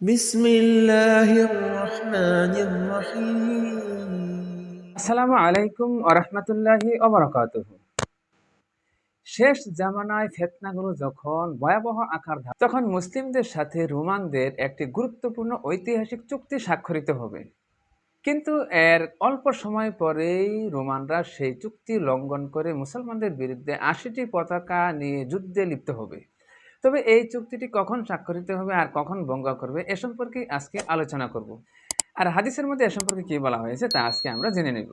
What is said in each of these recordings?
بسم الله الرحمن الرحيم আসসালামু আলাইকুম আরহামতুল্লাহি অবরাকাতুহ শেষ জামানায় ফেতনাগুলো যখন ভয়াবহ আকার ধারণ তখন মুসলিমদের সাথে রোমানদের একটি গুরুত্বপূর্ণ ঐতিহাসিক চুক্তি স্বাক্ষরিত হবে কিন্তু এর অল্প সময় পরেই রোমানরা সেই চুক্তি লঙ্ঘন করে মুসলমানদের বিরুদ্ধে আশিটি পতাকা নিয়ে যুদ্ধে লিপ্ত হবে তবে এই চুক্তিটি কখন স্বাক্ষরিত হবে আর কখন ভঙ্গ করবে এ সম্পর্কে আজকে আলোচনা করব। আর হাদিসের মধ্যে এ সম্পর্কে কি বলা হয়েছে তা আজকে আমরা জেনে নেব।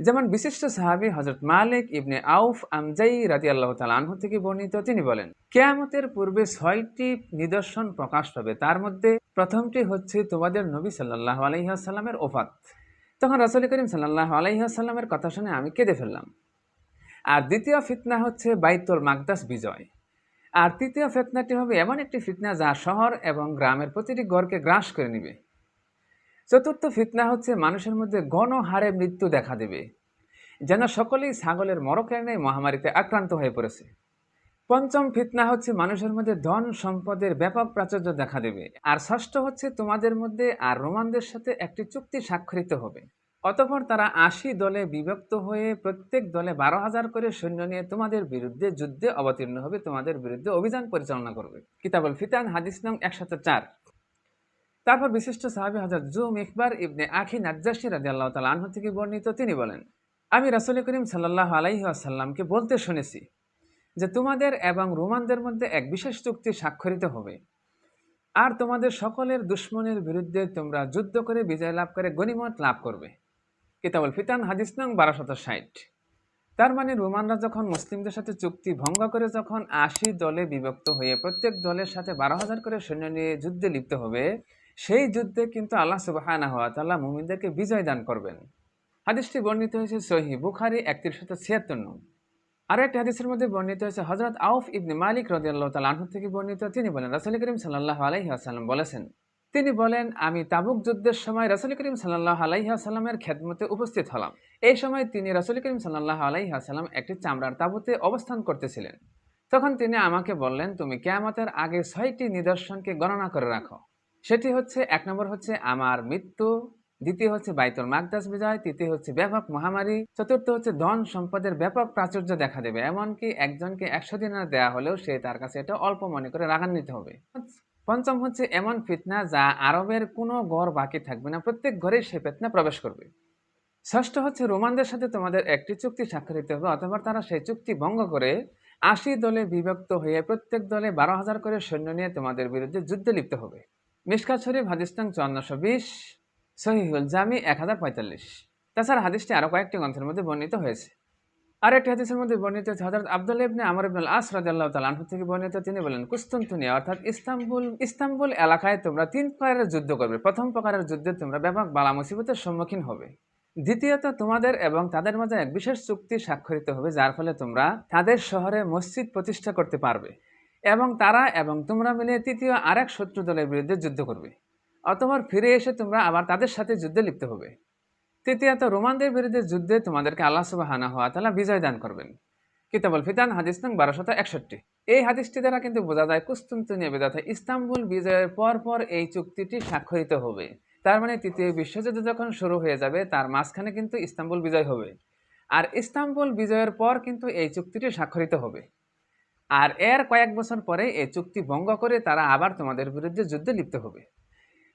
যেমন বিশিষ্ট সাহাবী হজরত মালিক ইবনে আউফ আমজাই রাজি আল্লাহ আনহু থেকে বর্ণিত, তিনি বলেন, কেয়ামতের পূর্বে ছয়টি নিদর্শন প্রকাশ পাবে তার মধ্যে প্রথমটি হচ্ছে তোমাদের নবী সাল্লাহ আলহিহাসাল্লামের ওফাত। তখন রাসুল করিম সাল্লাহ আলহিহাসাল্লামের কথা শুনে আমি কেঁদে ফেললাম। আর দ্বিতীয় ফিতনা হচ্ছে বাইতুল মাকদাস বিজয়। আর তৃতীয় ফিতনাটি হবে এমন একটি ফিতনা যা শহর এবং গ্রামের প্রতিটি গড়কে গ্রাস করে নেবে। চতুর্থ ফিতনা হচ্ছে মানুষের মধ্যে গণহারে মৃত্যু দেখা দেবে, যেন সকলেই ছাগলের মরকের নেই মহামারীতে আক্রান্ত হয়ে পড়েছে। পঞ্চম ফিতনা হচ্ছে মানুষের মধ্যে ধন সম্পদের ব্যাপক প্রাচুর্য দেখা দেবে, আর ষষ্ঠ হচ্ছে তোমাদের মধ্যে আর রোমানদের সাথে একটি চুক্তি স্বাক্ষরিত হবে। অতঃপর তারা আশি দলে বিভক্ত হয়ে প্রত্যেক দলে বারো হাজার করে সৈন্য নিয়ে তোমাদের বিরুদ্ধে যুদ্ধে অবতীর্ণ হবে, তোমাদের বিরুদ্ধে অভিযান পরিচালনা করবে। কিতাবুল ফিতান, হাদিস নং একশত চার। তারপর বিশিষ্ট সাহাবী হজরত জুম ইকবার ইবনে আখি নাজ্জাসী রাজি আল্লাহ তালা আনহু থেকে বর্ণিত, তিনি বলেন, আমি রাসুল করিম সাল্লাহ আলাইহি আসাল্লামকে বলতে শুনেছি যে তোমাদের এবং রোমানদের মধ্যে এক বিশেষ চুক্তি স্বাক্ষরিত হবে। আর তোমাদের সকলের দুশ্মনের বিরুদ্ধে তোমরা যুদ্ধ করে বিজয় লাভ করে গণিমত লাভ করবে। কিতাবুল ফিতান, হাদিস নং বারোশত ষাট। তার মানে রোমানরা যখন মুসলিমদের সাথে চুক্তি ভঙ্গ করে যখন আশি দলে বিভক্ত হয়ে প্রত্যেক দলের সাথে বারো হাজার করে সৈন্য নিয়ে যুদ্ধে লিপ্ত হবে, সেই যুদ্ধে কিন্তু আল্লাহ সুবাহানা হওয়া তাল্লাহ মুমিনদেরকে বিজয় দান করবেন। হাদিসটি বর্ণিত হয়েছে সহি বুখারি একত্রিশশত ছিয়াত্তর নং। আর একটি হাদিসের মধ্যে বর্ণিত হয়েছে হজরত আউফ ইবনে মালিক রদি আল্লাহ তালাহ থেকে বর্ণিত, তিনি বলেন, রাসুল করিম সাল্লাহ আলাইহি আসাল্লাম বলেছেন তিনি বলেন, আমি তাবুক যুদ্ধের সময় রাসুল করিম সাল্লাহ আলাইহি আসাল্লামের খেদমতে উপস্থিত হলাম। এই সময় তিনি রাসুল করিম সাল্লাহ আলাইহি আসাল্লাম একটি চামড়ার তাবুতে অবস্থান করতেছিলেন। তখন তিনি আমাকে বললেন, তুমি কেয়ামতের আগে ছয়টি নিদর্শনকে গণনা করে রাখো। সেটি হচ্ছে, এক নম্বর হচ্ছে আমার মৃত্যু, দ্বিতীয় হচ্ছে বাইতুল মাকদাস বিজয়, তৃতীয় হচ্ছে ব্যাপক মহামারী, চতুর্থ হচ্ছে ধন সম্পদের ব্যাপক প্রাচুর্য দেখা দেবে। এমনকি একজনকে একশো দিনার দেওয়া হলেও সে তার কাছে এটা অল্প মনে করে রাগান্বিত হবে। পঞ্চম হচ্ছে এমন ফিতনা যা আরবের কোনো গড় বাকি থাকবে না, প্রত্যেক ঘরেই সে ফিতনা প্রবেশ করবে। ষষ্ঠ হচ্ছে রোমানদের সাথে তোমাদের একটি চুক্তি স্বাক্ষরিত হবে, অথবা তারা সেই চুক্তি ভঙ্গ করে আশি দলে বিভক্ত হয়ে প্রত্যেক দলে বারো হাজার করে সৈন্য নিয়ে তোমাদের বিরুদ্ধে যুদ্ধে লিপ্ত হবে। মিসকাত শরীফ হাদিস্তাং চুয়ান্নশো বিশ, সহিহুল জামি এক হাজার পঁয়তাল্লিশ। তাছাড়া হাদিসটি আরও কয়েকটি গ্রন্থের মধ্যে বর্ণিত হয়েছে। আরেকটি হাদিসের মধ্যে বর্ণিত হজরত আব্দুল ইবনে আমর ইবনুল আস রাদিয়াল্লাহু তাআলা আনহু থেকে বর্ণিত, তিনি বলেন, কুস্তুনতুনিয়া অর্থাৎ ইস্তাম্বুল ইস্তাম্বুল এলাকায় তোমরা তিন প্রকারের যুদ্ধ করবে। প্রথম প্রকারের যুদ্ধে তোমরা ব্যাপক বালা মুসিবতের সম্মুখীন হবে। দ্বিতীয়ত, তোমাদের এবং তাদের মাঝে এক বিশেষ চুক্তি স্বাক্ষরিত হবে, যার ফলে তোমরা তাদের শহরে মসজিদ প্রতিষ্ঠা করতে পারবে এবং তারা এবং তোমরা মিলে তৃতীয় আরেক শত্রু দলের বিরুদ্ধে যুদ্ধ করবে। অতঃপর ফিরে এসে তোমরা আবার তাদের সাথে যুদ্ধে লিপ্ত হবে। তৃতীয়ত, রোমানদের বিরুদ্ধে যুদ্ধে তোমাদেরকে আল্লাহ সুবাহানা হওয়া তালা বিজয় দান করবেন। কিতাবুল ফিতান, হাদিস নং বারোশত একষট্টি। এই হাদিসটি দ্বারা কিন্তু বোঝা যায় কুস্তুন্তুনিয়া বেদাথা ইস্তাম্বুল বিজয়ের পর পর এই চুক্তিটি স্বাক্ষরিত হবে। তার মানে তৃতীয় বিশ্বযুদ্ধ যখন শুরু হয়ে যাবে, তার মাঝখানে কিন্তু ইস্তাম্বুল বিজয় হবে। আর ইস্তাম্বুল বিজয়ের পর কিন্তু এই চুক্তিটি স্বাক্ষরিত হবে। আর এর কয়েক বছর পরে এই চুক্তি ভঙ্গ করে তারা আবার তোমাদের বিরুদ্ধে যুদ্ধে লিপ্ত হবে।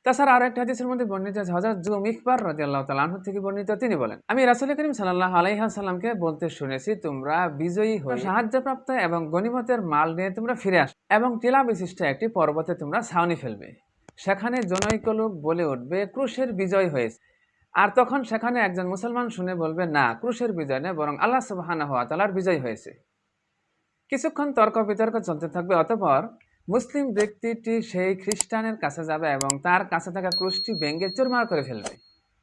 তাছাড়া আরও একটা হাদিসের মধ্যে বর্ণিত আছে হজরত জুম ইকবার রাজি আল্লাহ তালাহ থেকে বর্ণিত, তিনি বলেন, আমি রাসুল করিম সাল্লাহ আলাইহাসাল্লামকে বলতে শুনেছি, তোমরা বিজয়ী হয়ে সাহায্যপ্রাপ্ত এবং গণিমতের মাল নিয়ে তোমরা ফিরে আস এবং টিলা বিশিষ্ট একটি পর্বতে তোমরা ছাউনি ফেলবে। সেখানে জনৈক লোক বলে উঠবে, ক্রুশের বিজয় হয়েছে। আর তখন সেখানে একজন মুসলমান শুনে বলবে, না, ক্রুশের বিজয় নয়, বরং আল্লাহ সুবাহানা হওয়া তালার বিজয় হয়েছে। কিছুক্ষণ তর্ক বিতর্ক চলতে থাকবে, অতপর মুসলিম ব্যক্তিটি সেই খ্রিস্টানের কাছে যাবে এবং তার কাছে থাকা ক্রুশটি ভেঙ্গে চুরমার করে ফেলবে।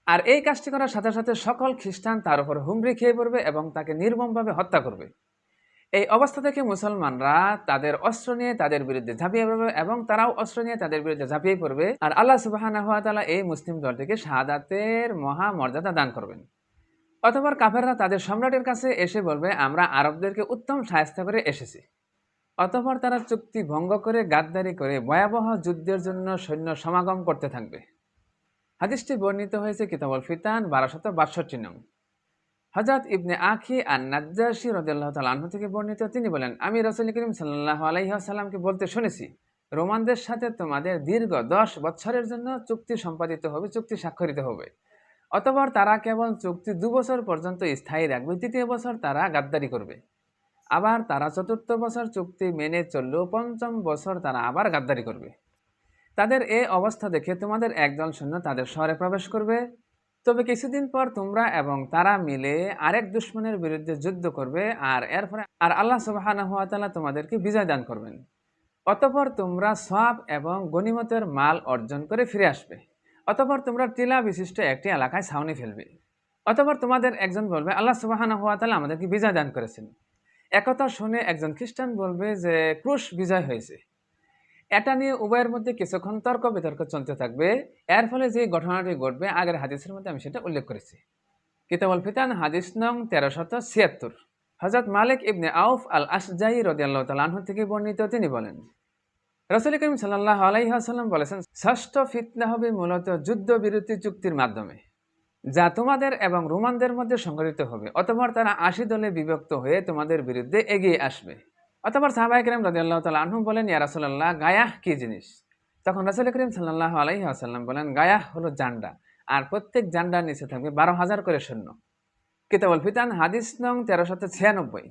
আর এই কাজটি করার সাথে সাথে সকল খ্রিস্টান তার উপর হুমড়ি খেয়ে পড়বে এবং তাকে নির্মমভাবে হত্যা করবে। এই অবস্থা থেকে মুসলমানরা তাদের অস্ত্র নিয়ে তাদের বিরুদ্ধে ঝাঁপিয়ে পড়বে এবং তারাও অস্ত্র নিয়ে তাদের বিরুদ্ধে ঝাঁপিয়ে পড়বে। আর আল্লাহ তালা এই মুসলিম দলটিকে শাহাদাতের মহা মর্যাদা দান করবেন। অতপর কাফেররা তাদের সম্রাটের কাছে এসে বলবে, আমরা আরবদেরকে উত্তম সাহায্য করে এসেছি। অতঃপর তারা চুক্তি ভঙ্গ করে, গাদ্দারি করে ভয়াবহ যুদ্ধের জন্য সৈন্য সমাগম করতে থাকবে। হাদিসটি বর্ণিত হয়েছে কিতাবল ফিতান, বারোশত বাষট্টি নং। হজরত ইবনে আখি আর নাজ্জাসী রদিয়াল্লাহ তালাহ থেকে বর্ণিত, তিনি বলেন, আমি রসুল করিম সাল্লাহ আলাইসাল্লামকে বলতে শুনেছি, রোমানদের সাথে তোমাদের দীর্ঘ দশ বছরের জন্য চুক্তি সম্পাদিত হবে, চুক্তি স্বাক্ষরিত হবে। অতপর তারা কেবল চুক্তি দু বছর পর্যন্ত স্থায়ী রাখবে তৃতীয় বছর তারা গাদ্দারি করবে। আবার তারা চতুর্থ বছর চুক্তি মেনে চললেও পঞ্চম বছর তারা আবার গাদ্দারি করবে। তাদের এই অবস্থা দেখে তোমাদের একদল সৈন্য তাদের শহরে প্রবেশ করবে। তবে কিছুদিন পর তোমরা এবং তারা মিলে আরেক দুশ্মনের বিরুদ্ধে যুদ্ধ করবে আর এর ফলে আর আল্লাহ সুবাহ তোমাদেরকে বিজয় দান করবেন। অতপর তোমরা সব এবং গনিমতের মাল অর্জন করে ফিরে আসবে। অতপর তোমরা টিলা বিশিষ্ট একটি এলাকায় ছাউনি ফেলবে। অতপর তোমাদের একজন বলবে, আল্লাহ সুবাহানা হুয়া তালা আমাদেরকে বিজয় দান করেছেন। একথা শুনে একজন খ্রিস্টান বলবে যে, ক্রুশ বিজয় হয়েছে। এটা নিয়ে উভয়ের মধ্যে কিছুক্ষণ তর্ক বিতর্ক চলতে থাকবে। এর ফলে যে ঘটনাটি ঘটবে, আগের হাদিসের মধ্যে আমি সেটা উল্লেখ করেছি। কিতাবল ফিতান, হাদিস নং তেরোশত ছিয়াত্তর। হজরত মালিক ইবনে আউফ আল আসজাই রদিয়াল্লাহ তালাহ থেকে বর্ণিত তিনি বলেন, রসুল করিম সাল্লাহ আলাইহাসাল্লাম বলেছেন, ষষ্ঠ ফিতনা হবে মূলত যুদ্ধবিরতি চুক্তির মাধ্যমে। যা তোমাদের এবং রোমানদের মধ্যে সংঘটিত হবে, অতপর তারা আশি দলে বিভক্ত হয়ে তোমাদের বিরুদ্ধে এগিয়ে আসবে। অতপর সাহাবাই করিম রদিয়াল্লাহ তাল আনহু বলেন, ইয়া রাসুল্লাহ গায়াহ কি জিনিস? তখন রসুল করিম সাল্লাহ আলাইহি আসাল্লাম বলেন, গায়াহ হলো জান্ডা, আর প্রত্যেক জান্ডার নিচে থাকবে বারো হাজার করে শূন্য কিতাবল ফিতান, হাদিস নং তেরোশত ছিয়ানব্বই।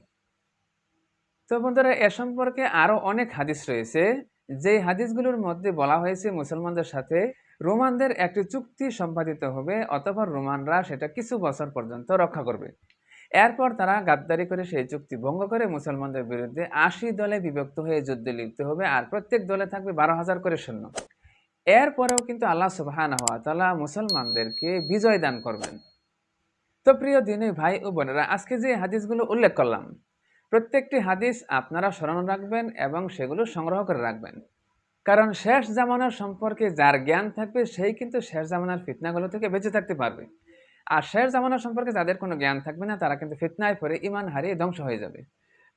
তো বন্ধুরা, এ সম্পর্কে আরও অনেক হাদিস রয়েছে যে হাদিসগুলোর মধ্যে বলা হয়েছে মুসলমানদের সাথে রোমানদের একটি চুক্তি সম্পাদিত হবে অতপর রোমানরা সেটা কিছু বছর পর্যন্ত রক্ষা করবে। এরপর তারা গাদ্দারি করে সেই চুক্তি ভঙ্গ করে মুসলমানদের বিরুদ্ধে আশি দলে বিভক্ত হয়ে যুদ্ধে লিপ্ত হবে আর প্রত্যেক দলে থাকবে বারো হাজার করে সৈন্য। এরপরেও কিন্তু আল্লাহ সুবাহান হওয়া তালা মুসলমানদেরকে বিজয় দান করবেন। তো প্রিয় দিনে ভাই ও বোনেরা, আজকে যে হাদিসগুলো উল্লেখ করলাম, প্রত্যেকটি হাদিস আপনারা স্মরণ রাখবেন এবং সেগুলো সংগ্রহ করে রাখবেন। কারণ শেষ জামানার সম্পর্কে যার জ্ঞান থাকবে, সেই কিন্তু শেষ জামানার ফিতনাগুলো থেকে বেঁচে থাকতে পারবে। আর শেষ জামানার সম্পর্কে যাদের কোনো জ্ঞান থাকবে না, তারা কিন্তু ফিতনায় পরে ইমান হারিয়ে ধ্বংস হয়ে যাবে।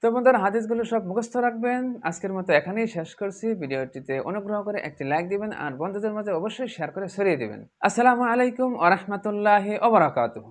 তো বন্ধুরা, হাদিসগুলো সব মুখস্থ রাখবেন। আজকের মতো এখানেই শেষ করছি। ভিডিওটিতে অনুগ্রহ করে একটি লাইক দিবেন আর বন্ধুদের মাঝে অবশ্যই শেয়ার করে ছড়িয়ে দিবেন। আসসালামু আলাইকুম আ রহমতুল্লাহ ওবরাকাতুহ